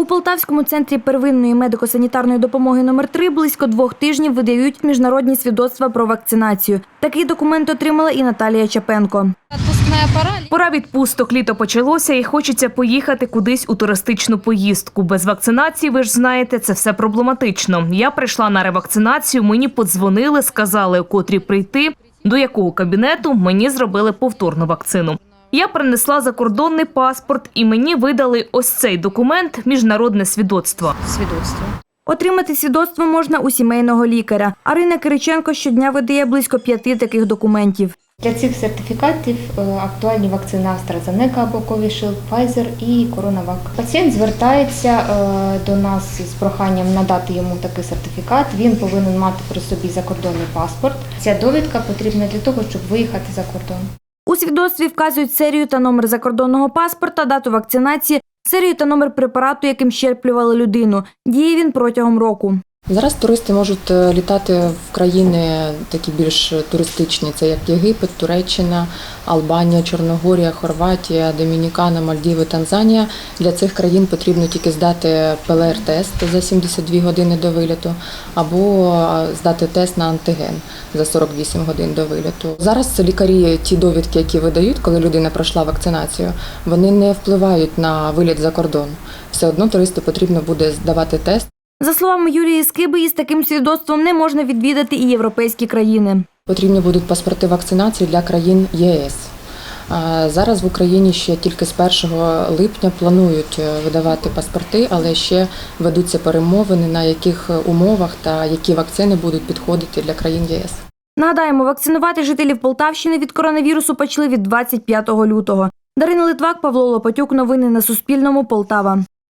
У Полтавському центрі первинної медико-санітарної допомоги номер 3 близько двох тижнів видають міжнародні свідоцтва про вакцинацію. Такий документ отримала і Наталія Чапенко. Пора відпусток, літо почалося і хочеться поїхати кудись у туристичну поїздку. Без вакцинації, ви ж знаєте, це все проблематично. Я прийшла на ревакцинацію, мені подзвонили, сказали, котрі прийти, до якого кабінету мені зробили повторну вакцину. Я принесла закордонний паспорт і мені видали ось цей документ міжнародне свідоцтво. Свідоцтво. Отримати свідоцтво можна у сімейного лікаря. Арина Кириченко щодня видає близько п'яти таких документів. Для цих сертифікатів е, актуальні вакцини AstraZeneca або Covishield, Pfizer і CoronaVac. Пацієнт звертається е, до нас з проханням надати йому такий сертифікат. Він повинен мати при собі закордонний паспорт. Ця довідка потрібна для того, щоб виїхати за кордон. У свідоцтві вказують серію та номер закордонного паспорта, дату вакцинації, серію та номер препарату, яким щеплювали людину. Діє він протягом року. Зараз туристи можуть е, літати в країни такі більш туристичні, це як Єгипет, Туреччина, Албанія, Чорногорія, Хорватія, Домінікана, Мальдіви, Танзанія. Для цих країн потрібно тільки здати ПЛР-тест за 72 години до виліту, або здати тест на антиген за 48 годин до виліту. Зараз лікарі ті довідки, які видають, коли людина пройшла вакцинацію, вони не впливають на виліт за кордон. Все одно туристу потрібно буде здавати тест. За словами Юлії Скиби, із таким свідоцтвом не можна відвідати і європейські країни. Потрібні будуть паспорти вакцинації для країн ЄС. Зараз в Україні ще тільки з 1 липня планують е, видавати паспорти, але ще ведуться перемовини, на яких умовах та які вакцини будуть підходити для країн ЄС. Нагадаємо, вакцинувати жителів Полтавщини від коронавірусу почали від 25 лютого. Дарина Литвак, Павло Лопатюк. Новини на Суспільному. Полтава.